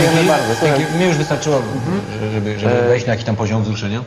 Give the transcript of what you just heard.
Dzięki, bardzo, dzięki. Mnie już wystarczyło, żeby, żeby wejść na jakiś tam poziom wzruszenia.